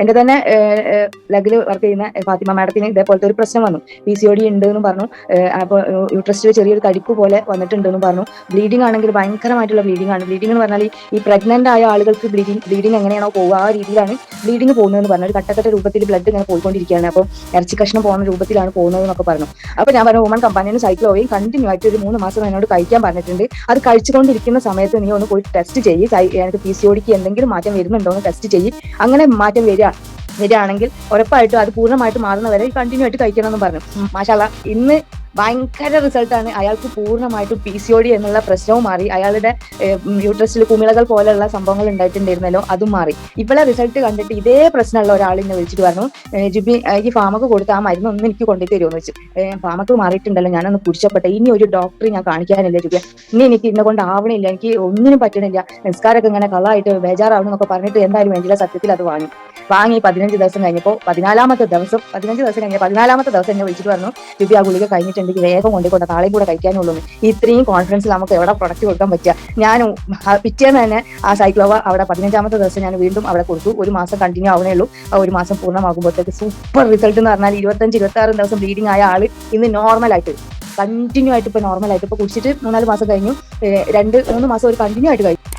എന്റെ തന്നെ ലഗിൽ വർക്ക് ചെയ്യുന്ന ഫാത്തിമ മാഡത്തിന് ഇതേപോലത്തെ ഒരു പ്രശ്നം വന്നു. പി സി ഒ ഡി ഉണ്ട് എന്ന് പറഞ്ഞു അപ്പോൾ യൂട്രസ്റ്റിൽ ചെറിയൊരു കടിപ്പ് പോലെ വന്നിട്ടുണ്ട് എന്ന് പറഞ്ഞു. ബ്ലീഡിംഗ് ആണെങ്കിൽ ഭയങ്കരമായിട്ടുള്ള ബ്ലീഡിംഗ് ആണ്. ബ്ലീഡിംഗ് എന്ന് പറഞ്ഞാൽ ഈ പ്രഗ്നന്റ് ആയ ആളുകൾക്ക് ബ്ലീഡിംഗ് ബ്ലീഡിംഗ് എങ്ങനെയാണോ പോവുക ആ രീതിയിലാണ് ബ്ലീഡിംഗ് പോകുന്നതെന്ന് പറഞ്ഞു. ഒരു കട്ടക്കട്ട രൂപത്തിൽ ബ്ലഡ് ഇങ്ങനെ പോയിക്കൊണ്ടിരിക്കുകയാണ്. അപ്പോൾ ഇറച്ചി കഷ്ണം പോകുന്ന രൂപത്തിലാണ് പോകുന്നത് എന്നൊക്കെ പറഞ്ഞു. അപ്പോൾ ഞാൻ പറഞ്ഞു Oman companion cycle oil continue ആയിട്ട് ഒരു മൂന്ന് മാസം എന്നോട് കഴിക്കാൻ പറഞ്ഞിട്ടുണ്ട്. അത് കഴിച്ചുകൊണ്ടിരിക്കുന്ന സമയത്ത് നീ ഒന്ന് പോയി ടെസ്റ്റ് ചെയ്യ്. എനിക്ക് പി സി ഒടിക്ക് എന്തെങ്കിലും മാറ്റം വരുന്നുണ്ടോ എന്ന് ടെസ്റ്റ് ചെയ്യ്. അങ്ങനെ മാറ്റം വരിക വരികയാണെങ്കിൽ ഉറപ്പായിട്ടും അത് പൂർണമായിട്ട് മാറുന്നവരെ കണ്ടിന്യൂ ആയിട്ട് കഴിക്കണമെന്ന് പറഞ്ഞു. മാഷാല ഇന്ന് ഭയങ്കര റിസൾട്ടാണ് അയാൾക്ക് പൂർണമായിട്ടും പി സി ഒ ഡി എന്നുള്ള പ്രശ്നവും മാറി. അയാളുടെ യൂട്രസിൽ കുമിളകൾ പോലെയുള്ള സംഭവങ്ങൾ ഉണ്ടായിട്ടുണ്ടായിരുന്നല്ലോ അതും മാറി. ഇവളെ റിസൾട്ട് കണ്ടിട്ട് ഇതേ പ്രശ്നമുള്ള ഒരാൾ എന്നെ വിളിച്ചിട്ട് പറഞ്ഞു ജിബി എനിക്ക് ഫാമക്ക് കൊടുത്ത ആ മരുന്ന് ഒന്ന് എനിക്ക് കൊണ്ടു തരുമെന്ന് വെച്ചു. ഫാമക്ക് മാറിയിട്ടുണ്ടല്ലോ ഞാനൊന്ന് കുടിച്ചപ്പെട്ടെ ഇനി ഒരു ഡോക്ടറെ ഞാൻ കാണിക്കാനില്ല ജിബി. ഇനി എനിക്ക് ഇന്നെ കൊണ്ട് ആവണില്ല എനിക്ക് ഒന്നിനും പറ്റണില്ല. നിസ്കാരമൊക്കെ ഇങ്ങനെ കളായിട്ട് ബേജാറാവണം എന്നൊക്കെ പറഞ്ഞിട്ട് എന്തായാലും വേണ്ടില്ല സത്യത്തിൽ അത് വാങ്ങി. വാങ്ങി പതിനഞ്ച് ദിവസം കഴിഞ്ഞപ്പോൾ പതിനാലാമത്തെ ദിവസം പതിനഞ്ച് ദിവസം കഴിഞ്ഞ പതിനാലാമത്തെ ദിവസം എന്നെ വിളിച്ചിട്ട് പറഞ്ഞു ദിവ്യ ഗുളിക കഴിഞ്ഞിട്ടുണ്ടെങ്കിൽ വേഗം കൊണ്ടുകൊണ്ട് നാളെയും കൂടെ കഴിക്കാനുള്ളൂ ഇത്രയും കോൺഫിഡൻസ് നമുക്ക് എവിടെ പ്രൊഡക്റ്റ് കൊടുക്കാൻ പറ്റുക? ഞാൻ പിറ്റേന്ന് തന്നെ ആ സൈക്ലോവ അവിടെ പതിനഞ്ചാമത്തെ ദിവസം ഞാൻ വീണ്ടും അവിടെ കൊടുത്തു. ഒരു മാസം കണ്ടിന്യൂ ആവണേ ഉള്ളൂ. ആ ഒരു മാസം പൂർണമാകുമ്പോഴത്തേക്ക് സൂപ്പർ റിസൾട്ട് എന്ന് പറഞ്ഞാൽ ഇരുപത്തഞ്ച് ഇരുപത്തി ആറ് ദിവസം ബ്ലീഡിംഗ് ആയ ആൾ ഇന്ന് നോർമൽ ആയിട്ട് കണ്ടിന്യൂ ആയിട്ട് ഇപ്പൊ നോർമൽ ആയിട്ട് ഇപ്പൊ കുടിച്ചിട്ട് മൂന്നാൽ മാസം കഴിഞ്ഞു. രണ്ട് മൂന്ന് മാസം ഒരു കണ്ടിന്യൂ ആയിട്ട് കഴിച്ചു